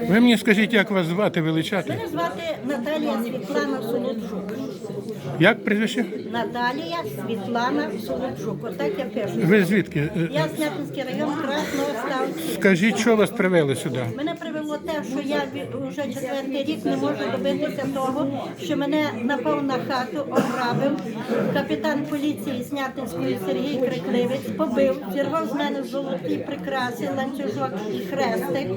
Ви мені скажіть, як вас звати величати? Мене звати Наталія Світлана Солодчук. Як прізвище? Наталія Світлана Солодчук. Отак я пишу. Ви звідки? Е, Я Снятинський район Красного Ставки. Скажіть, що вас привели сюди? Мене привело те, що я вже четвертий рік не можу добитися того, що мене напав на хату, ограбив капітан поліції Снятинської Сергій Крикливець, побив, зірвав з мене золоті прикраси, ланцюжок і хрестик.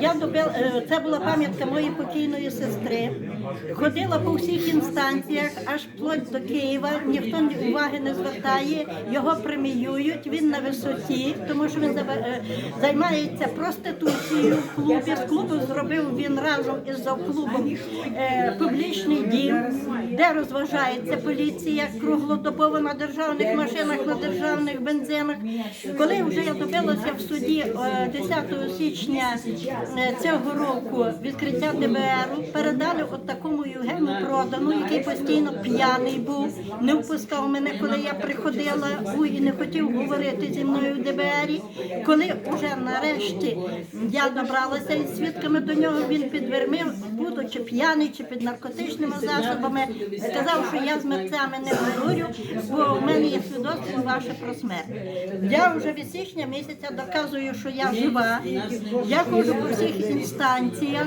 Я добив, е, це була пам'ятка моєї покійної сестри. Ходила по всіх інстанціях, аж вплоть до Києва. Ніхто ні- уваги не звертає, його преміюють. Він на висоті, тому що він е, займається проституцією в клубі. З клубу зробив він разом із завклубом е, публічний дім, де розважається поліція круглодобово на державних машинах, на державних бензинах. Коли вже я добилася в суді е, 10 січня е, цього року відкриття ДБРу, передали от такому Євгену Продану, який постійно п'яний був, не впускав мене, коли я приходила і не хотів говорити зі мною в ДБРі. Коли вже нарешті я добралася із свідками до нього, він підвермив, будучи п'яний чи під наркотичними засобами, сказав, що я з мерцями не говорю, бо в мене є свідоцтво ваше про смерть. Я вже від січня місяця доказую, що я жива. Я ходжу по всіх інстанціях.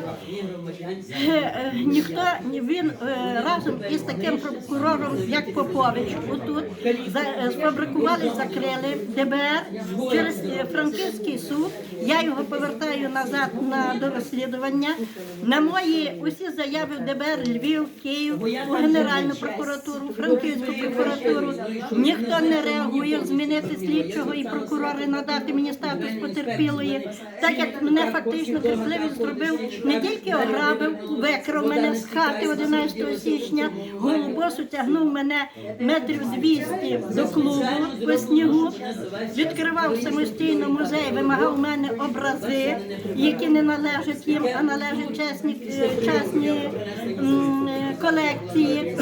Е, е, Ніхто він е, разом із таким прокурором, як Попович, отут сфабрикували, закрили ДБР через Франківський суд. Я його повертаю назад на до розслідування. На мої усі заяви в ДБР Львів, Київ, у Генеральну прокуратуру, Франківську прокуратуру. Ніхто не реагує змінити слідчого і прокурори надати мені статус потерпілої, так як мене фактично крикливість зробив не тільки ограбив, викрав мене з хати 11 січня, голубосу тягнув мене метрів з 200 до клубу по снігу, відкривав самостійно музей, вимагав у мене образи, які не належать їм, а належать чесні, е, чесні е, колекції.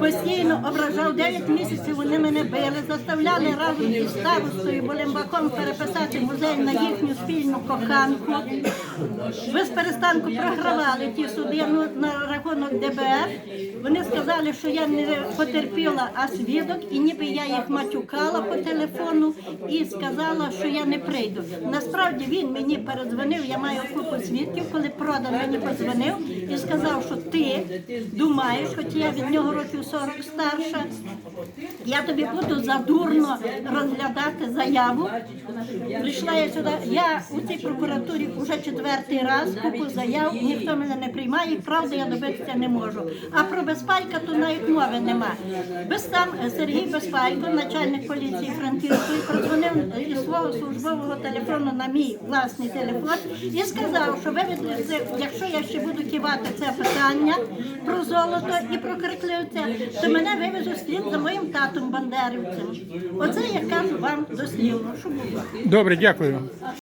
Постійно ображав 9 місяців. Вони мене били, заставляли разом із старостою Болембаком переписати музей на їхню спільну коханку. Без перестанку програвали ті суди ну, на рахунок ДБР. Вони сказали, що я не потерпіла, а свідок, і ніби я їх матюкала по телефону і сказала, що я не прийду. Насправді він мені передзвонив, я маю купу свідків, коли продан мені подзвонив і сказав, що ти думаєш, хоч я від нього років 40 старша, я тобі буду задурно розглядати заяву. Прийшла я сюди. Я у цій прокуратурі вже четвертий раз купу заяв, ніхто мене не приймає, правда, я добитися не можу. А про безпайка то навіть мови нема. Без сам Сергій Безпайко, начальник поліції Франківської, прозвонив із свого службового телефону на мій власний телефон і сказав, що ви якщо я ще буду кивати це питання про золото і про крикливця, то мене вивезуть слід за моїм татом Бандерівцем. Оце я кажу вам дослівно, що було. Добре, дякую.